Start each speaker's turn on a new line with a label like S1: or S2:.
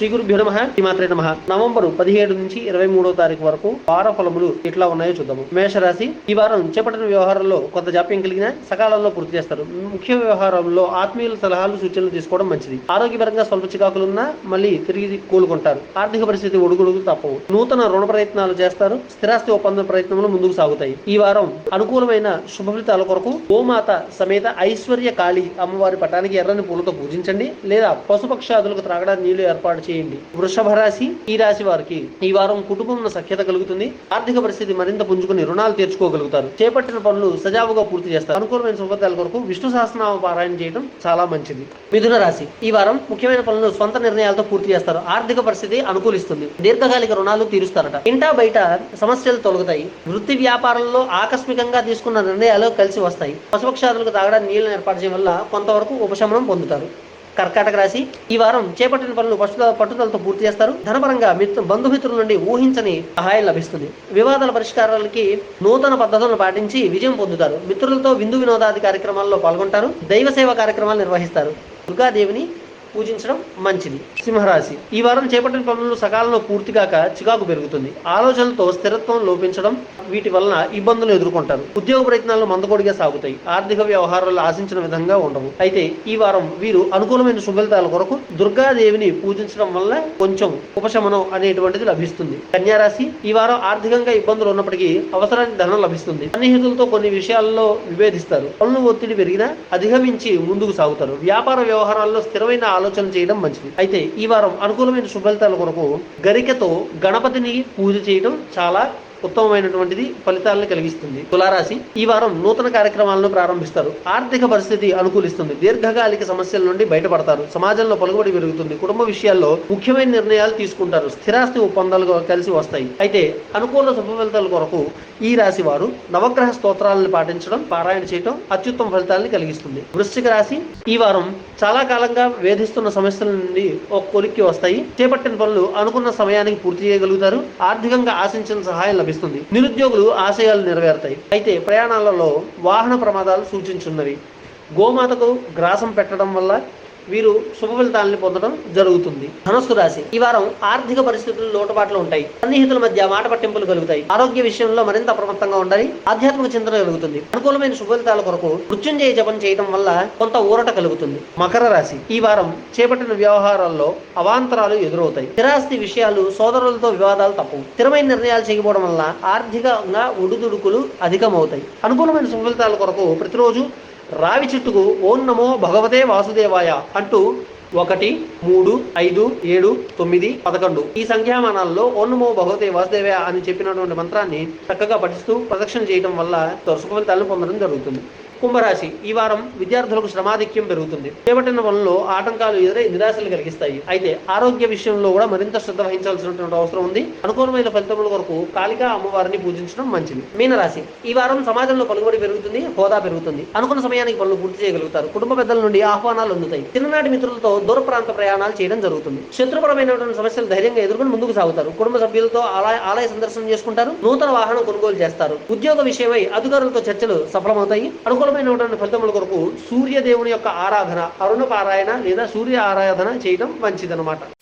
S1: శ్రీ గురుభ్యో నమ శ్రీమాత్రే నమ. నవంబర్ పదిహేడు నుంచి ఇరవై మూడో తారీఖు వరకు వార ఫలములు ఎట్లా ఉన్నాయో చూద్దాము. మేషరాశి ఈ వారం చేపట్టిన వ్యవహారంలో కొంత జాప్యం కలిగిన సకాలంలో పూర్తి చేస్తారు. ముఖ్య వ్యవహారంలో ఆత్మీయుల సలహాలు సూచనలు తీసుకోవడం మంచిది. ఆరోగ్యపరంగా స్వల్ప చికాకులున్నా మళ్ళీ తిరిగి కోలుకుంటారు. ఆర్థిక పరిస్థితి ఒడుగుడుగు తప్పవు. నూతన రుణ ప్రయత్నాలు చేస్తారు. స్థిరాస్తి ఒప్పంద ప్రయత్నములు ముందుకు సాగుతాయి. ఈ వారం అనుకూలమైన శుభ ఫలితాల కొరకు గోమాత సమేత ఐశ్వర్య కాళి అమ్మవారి పటానికి ఎర్రని పూలతో పూజించండి. లేదా పశుపక్షాదులకు త్రాగడానికి నీళ్ళు ఏర్పాటు చేయండి. వృషభ రాశి ఈ రాశి వారికి ఈ వారం కుటుంబంలో సఖ్యత కలుగుతుంది. ఆర్థిక పరిస్థితి మరింత పుంజుకుని రుణాలు తీర్చుకోగలుగుతారు. చేపట్టిన పనులు సజావుగా పూర్తి చేస్తారు. అనుకూలమైన శుభఫలితాల కొరకు విష్ణు సహస్రనామ పారాయణ చేయడం చాలా మంచిది. మిథున రాశి ఈ వారం ముఖ్యమైన పనులు సొంత నిర్ణయాలతో పూర్తి చేస్తారు. ఆర్థిక పరిస్థితి అనుకూలిస్తుంది. దీర్ఘకాలిక రుణాలు తీరుస్తారట. ఇంటా బయట సమస్యలు తొలగుతాయి. వృత్తి వ్యాపారంలో ఆకస్మికంగా తీసుకున్న నిర్ణయాలు కలిసి వస్తాయి. పశుపక్షాదులకు తాగడానికి నీళ్ళను ఏర్పాటు చేయడం వల్ల కొంతవరకు ఉపశమనం పొందుతారు. కర్కాటక రాశి. ఈ వారం చేపట్టిన పనులు పట్టుదల పట్టుదలతో పూర్తి చేస్తారు. ధనపరంగా మిత్రు బంధుమిత్రుల నుండి ఊహించని సహాయం లభిస్తుంది. వివాదాల పరిష్కారాలకి నూతన పద్ధతులను పాటించి విజయం పొందుతారు. మిత్రులతో విందు వినోదాది కార్యక్రమాల్లో పాల్గొంటారు. దైవ సేవ కార్యక్రమాలు నిర్వహిస్తారు. దుర్గాదేవిని పూజించడం మంచిది. సింహరాశి. ఈ వారం చేపట్టిన పనులు సకాలంలో పూర్తి కాక చికాకు పెరుగుతుంది. ఆలోచనలతో స్థిరత్వం లోపించడం వీటి వలన ఇబ్బందులు ఎదుర్కొంటారు. ఉద్యోగ ప్రయత్నాలు మందకొడిగా సాగుతాయి. ఆర్థిక వ్యవహారాలు ఆశించిన విధంగా ఉండవు. అయితే ఈ వారం వీరు అనుకూలమైన శుభలితాల కొరకు దుర్గాదేవిని పూజించడం వల్ల కొంచెం ఉపశమనం అనేటువంటిది లభిస్తుంది. కన్యారాశి. ఈ వారం ఆర్థికంగా ఇబ్బందులు ఉన్నప్పటికీ అవసరానికి ధనం లభిస్తుంది. సన్నిహితులతో కొన్ని విషయాల్లో విభేదిస్తారు. పనులు ఒత్తిడి పెరిగినా అధిగమించి ముందుకు సాగుతారు. వ్యాపార వ్యవహారాల్లో స్థిరమైన ఆలోచన చేయడం మంచిది. అయితే ఈ వారం అనుకూలమైన శుభలితాల కొరకు గరికతో గణపతిని పూజ చేయడం చాలా ఉత్తమమైనటువంటిది ఫలితాలను కలిగిస్తుంది. తులారాశి ఈ వారం నూతన కార్యక్రమాలను ప్రారంభిస్తారు. ఆర్థిక పరిస్థితి అనుకూలిస్తుంది. దీర్ఘకాలిక సమస్యల నుండి బయటపడతారు. సమాజంలో పలుకుబడి పెరుగుతుంది. కుటుంబ విషయాల్లో ముఖ్యమైన నిర్ణయాలు తీసుకుంటారు. స్థిరాస్తి ఒప్పందాలు కలిసి వస్తాయి. అయితే అనుకూల శుభ ఫలితాల కొరకు ఈ రాశి వారు నవగ్రహ స్తోత్రాలను పాటించడం పారాయణ చేయడం అత్యుత్తమ ఫలితాలను కలిగిస్తుంది. వృశ్చిక రాశి ఈ వారం చాలా కాలంగా వేధిస్తున్న సమస్యల నుండి ఒక కొలిక్కి వస్తాయి. చేపట్టిన పనులు అనుకున్న సమయానికి పూర్తి చేయగలుగుతారు. ఆర్థికంగా ఆశించిన సహాయం లభిస్తుంది నిరుద్యోగులు ఆశయాలు నెరవేరుతాయి. అయితే ప్రయాణాలలో వాహన ప్రమాదాలు సూచించున్నవి. గోమాతకు గ్రాసం పెట్టడం వల్ల వీరు శుభ ఫలితాలని పొందడం జరుగుతుంది. ధనస్సు రాశి. ఈ వారం ఆర్థిక పరిస్థితులు లోటుపాట్లు ఉంటాయి. సన్నిహితుల మధ్య మాట పట్టింపులు కలుగుతాయి. ఆరోగ్య విషయంలో మరింత అప్రమత్తంగా ఉండాలి. ఆధ్యాత్మిక చింతన కలుగుతుంది. అనుకూలమైన శుభ ఫలితాల కొరకు మృత్యుంజయ జపం చేయడం వల్ల కొంత ఊరట కలుగుతుంది. మకర రాశి. ఈ వారం చేపట్టిన వ్యవహారాల్లో అవాంతరాలు ఎదురవుతాయి. స్థిరాస్తి విషయాలు సోదరులతో వివాదాలు తప్పవు స్థిరమైన నిర్ణయాలు చేయకపోవడం వల్ల ఆర్థికంగా ఒడిదుడుకులు అధికమవుతాయి. అనుకూలమైన శుభ ఫలితాల కొరకు ప్రతిరోజు రావి చెట్టుకు ఓం నమో భగవతే వాసుదేవాయ అంటూ ఒకటి మూడు ఐదు ఏడు తొమ్మిది పదకొండు. ఈ సంఖ్యామానాల్లో ఓం నమో భగవతే వాసుదేవాయ అని చెప్పినటువంటి మంత్రాన్ని చక్కగా పఠిస్తూ ప్రదక్షిణ చేయడం వల్ల సుఖ ఫలితాలను పొందడం జరుగుతుంది. కుంభరాశి. ఈ వారం విద్యార్థులకు శ్రమాధిక్యం పెరుగుతుంది. చేపట్టిన పనుల్లో ఆటంకాలు ఎదురై నిరాశలు కలిగిస్తాయి. అయితే ఆరోగ్య విషయంలో కూడా మరింత శ్రద్ధ వహించాల్సినటువంటి అవసరం ఉంది. అనుకూలమైన ఫలితముల కొరకు కాళికా అమ్మవారిని పూజించడం మంచిది. మీనరాశి. ఈ వారం సమాజంలో పలుకుబడి పెరుగుతుంది హోదా పెరుగుతుంది. అనుకున్న సమయానికి పనులు పూర్తి చేయగలుగుతారు. కుటుంబ పెద్దల నుండి ఆహ్వానాలు అందుతాయి. చిన్ననాటి మిత్రులతో దూర ప్రాంత ప్రయాణాలు చేయడం జరుగుతుంది. శత్రుపరమైనటువంటి సమస్యలు ధైర్యంగా ఎదుర్కొని ముందుకు సాగుతారు. కుటుంబ సభ్యులతో ఆలయ ఆలయ సందర్శనం చేసుకుంటారు. నూతన వాహనం కొనుగోలు చేస్తారు. ఉద్యోగ విషయమై అధికారులతో చర్చలు సఫలమవుతాయి. అనుకూలమైనటువంటి ఫలితముల కొరకు సూర్యదేవుని యొక్క ఆరాధన అరుణ పారాయణ లేదా సూర్య ఆరాధన చేయడం మంచిదనమాట